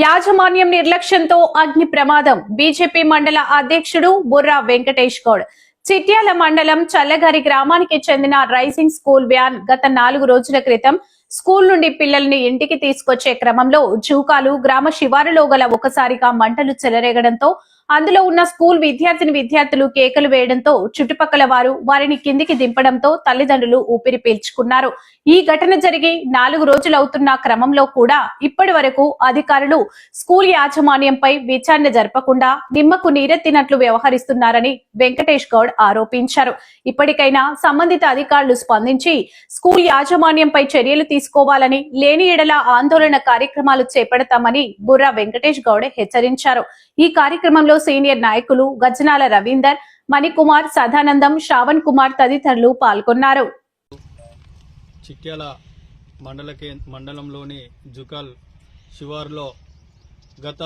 యాజమాన్యం నిర్లక్ష్యంతో అగ్ని ప్రమాదం. బీజేపీ మండల అధ్యక్షుడు బుర్రా వెంకటేష్ గౌడ్. చిట్యాల మండలం చల్లగారి గ్రామానికి చెందిన రైజింగ్ స్కూల్ వ్యాన్ గత నాలుగు రోజుల క్రితం స్కూల్ నుండి పిల్లల్ని ఇంటికి తీసుకొచ్చే క్రమంలో జూకాలు గ్రామ శివారులో గల ఒకసారిగా మంటలు చెలరేగడంతో అందులో ఉన్న స్కూల్ విద్యార్థిని విద్యార్థులు కేకలు వేయడంతో చుట్టుపక్కల వారు వారిని కిందికి దింపడంతో తల్లిదండ్రులు ఊపిరి పీల్చుకున్నారు. ఈ ఘటన జరిగి నాలుగు రోజులవుతున్న క్రమంలో కూడా ఇప్పటి వరకు అధికారులు స్కూల్ యాజమాన్యంపై విచారణ జరపకుండా నిమ్మకు నీరెత్తినట్లు వ్యవహరిస్తున్నారని వెంకటేష్ గౌడ్ ఆరోపించారు. ఇప్పటికైనా సంబంధిత అధికారులు స్పందించి స్కూల్ యాజమాన్యంపై చర్యలు తీసుకోవాలని లేని ఎడల ఆందోళన కార్యక్రమాలు చేపడతామని బుర్రా వెంకటేష్ గౌడ్ హెచ్చరించారు. ఈ కార్యక్రమంలో సీనియర్ నాయకులు గజనాల రవీందర్ మణికుమార్ సదానందం శ్రావణ్ కుమార్ తదితరులు పాల్గొన్నారు. చిట్యాల మండల మండలంలోని జుకల్ శివార్లో గత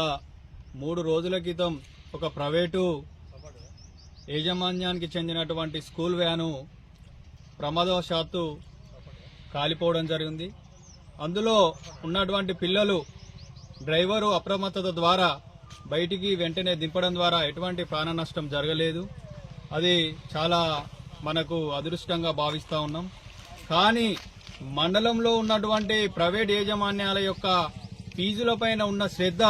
మూడు రోజుల క్రితం ఒక ప్రైవేటు యాజమాన్యానికి చెందినటువంటి స్కూల్ వ్యాను ప్రమాదవశాత్తు కాలిపోవడం జరిగింది. అందులో ఉన్నటువంటి పిల్లలు డ్రైవరు అప్రమత్తత ద్వారా బయటికి వెంటనే దింపడం ద్వారా ఎటువంటి ప్రాణ నష్టం జరగలేదు. అది చాలా మనకు అదృష్టంగా భావిస్తూ ఉన్నాం. కానీ మండలంలో ఉన్నటువంటి ప్రైవేట్ యాజమాన్యాల యొక్క ఫీజులపైన ఉన్న శ్రద్ధ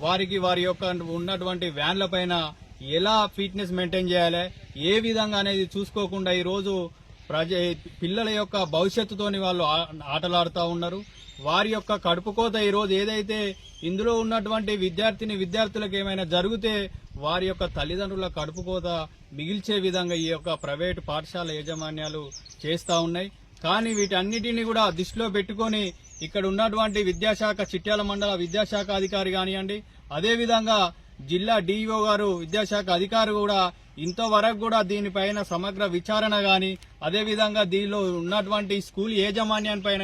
వారికి వారి యొక్క ఉన్నటువంటి వ్యాన్లపైన ఎలా ఫిట్నెస్ మెయింటైన్ చేయాలి ఏ విధంగా అనేది చూసుకోకుండా ఈరోజు ప్రజ పిల్లల యొక్క భవిష్యత్తుతోని వాళ్ళు ఆ- ఆటలాడుతూ ఉన్నారు. వారి యొక్క కడుపుకోత ఈరోజు ఏదైతే ఇందులో ఉన్నటువంటి విద్యార్థిని విద్యార్థులకు ఏమైనా జరిగితే వారి యొక్క తల్లిదండ్రుల కడుపుకోత మిగిల్చే విధంగా ఈ యొక్క ప్రైవేటు పాఠశాల యాజమాన్యాలు చేస్తూ ఉన్నాయి. కానీ వీటన్నిటిని కూడా దృష్టిలో పెట్టుకొని ఇక్కడ ఉన్నటువంటి విద్యాశాఖ చిట్యాల మండల విద్యాశాఖ అధికారి కానివ్వండి అదేవిధంగా జిల్లా డిఈఓ గారు విద్యాశాఖ అధికారి కూడా ఇంతవరకు కూడా దీనిపైన సమగ్ర విచారణ కానీ అదేవిధంగా దీనిలో ఉన్నటువంటి స్కూల్ యాజమాన్యాన్ని పైన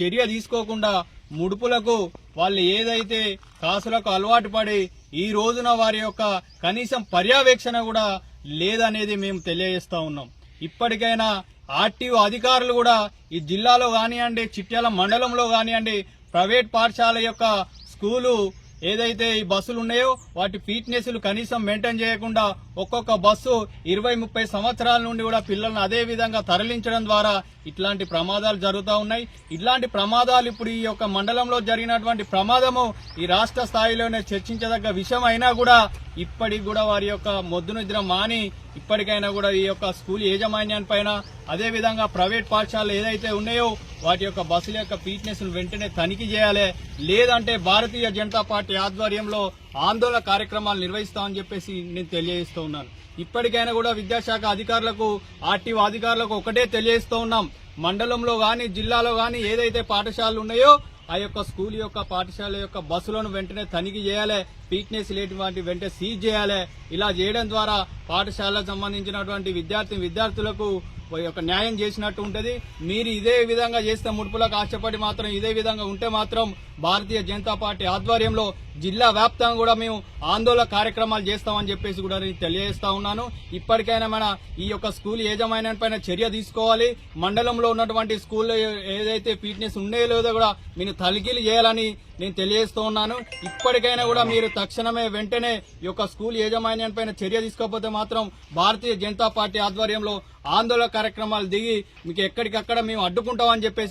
చర్య తీసుకోకుండా ముడుపులకు వాళ్ళు ఏదైతే కాసులకు అలవాటు పడి ఈ రోజున వారి యొక్క కనీసం పర్యవేక్షణ కూడా లేదనేది మేము తెలియజేస్తా ఉన్నాం. ఇప్పటికైనా ఆర్టీఓ అధికారులు కూడా ఈ జిల్లాలో కానివ్వండి చిట్యాల మండలంలో కానివ్వండి ప్రైవేట్ పాఠశాల యొక్క స్కూలు ఏదైతే ఈ బస్సులు ఉన్నాయో వాటి ఫిట్నెస్లు కనీసం మెయింటైన్ చేయకుండా ఒక్కొక్క బస్సు ఇరవై ముప్పై సంవత్సరాల నుండి కూడా పిల్లలను అదే విధంగా తరలించడం ద్వారా ఇట్లాంటి ప్రమాదాలు జరుగుతూ ఉన్నాయి. ఇట్లాంటి ప్రమాదాలు ఇప్పుడు ఈ యొక్క మండలంలో జరిగినటువంటి ప్రమాదము ఈ రాష్ట్ర స్థాయిలోనే చర్చించదగ్గ విషయం అయినా కూడా ఇప్పటికి కూడా వారి యొక్క మొద్దు నిద్ర మాని ఇప్పటికైనా కూడా ఈ యొక్క స్కూల్ యాజమాన్యాన్ని పైన అదే విధంగా ప్రైవేట్ పాఠశాలలు ఏదైతే ఉన్నాయో వాటి యొక్క బస్సుల యొక్క ఫిట్నెస్ను వెంటనే తనిఖీ చేయాలి. లేదంటే భారతీయ జనతా పార్టీ ఆధ్వర్యంలో ఆందోళన కార్యక్రమాలు నిర్వహిస్తామని చెప్పేసి నేను తెలియజేస్తూ ఉన్నాను. ఇప్పటికైనా కూడా విద్యాశాఖ అధికారులకు ఆర్టీఓ అధికారులకు ఒకటే తెలియజేస్తూ ఉన్నాం. మండలంలో కానీ జిల్లాలో కానీ ఏదైతే పాఠశాలలు ఉన్నాయో ఆ యొక్క స్కూల్ యొక్క పాఠశాల యొక్క బస్సులను వెంటనే తనిఖీ చేయాలి ఫిట్నెస్ లేటువంటి వెంటనే సీజ్ చేయాలి. ఇలా చేయడం ద్వారా పాఠశాలకు సంబంధించినటువంటి విద్యార్థి విద్యార్థులకు యొక్క న్యాయం చేసినట్టు ఉంటుంది. మీరు ఇదే విధంగా చేస్తే ముడుపులకు ఆశపడి మాత్రం ఇదే విధంగా ఉంటే మాత్రం భారతీయ జనతా పార్టీ ఆధ్వర్యంలో జిల్లా వ్యాప్తంగా కూడా మేము ఆందోళన కార్యక్రమాలు చేస్తామని చెప్పేసి కూడా నేను తెలియజేస్తా ఉన్నాను. ఇప్పటికైనా మన ఈ యొక్క స్కూల్ యజమాని పైన చర్య తీసుకోవాలి. మండలంలో ఉన్నటువంటి స్కూల్లో ఏదైతే ఫిట్నెస్ ఉండే లేదో కూడా మీరు తనిఖీలు చేయాలని నేను తెలియజేస్తూ ఉన్నాను. ఇప్పటికైనా కూడా మీరు తక్షణమే వెంటనే ఈ యొక్క స్కూల్ యాజమాన్యం పైన చర్య తీసుకోకపోతే మాత్రం భారతీయ జనతా పార్టీ ఆధ్వర్యంలో ఆందోళన కార్యక్రమాలు దిగి మీకు ఎక్కడికక్కడ మేము అడ్డుకుంటామని చెప్పేసి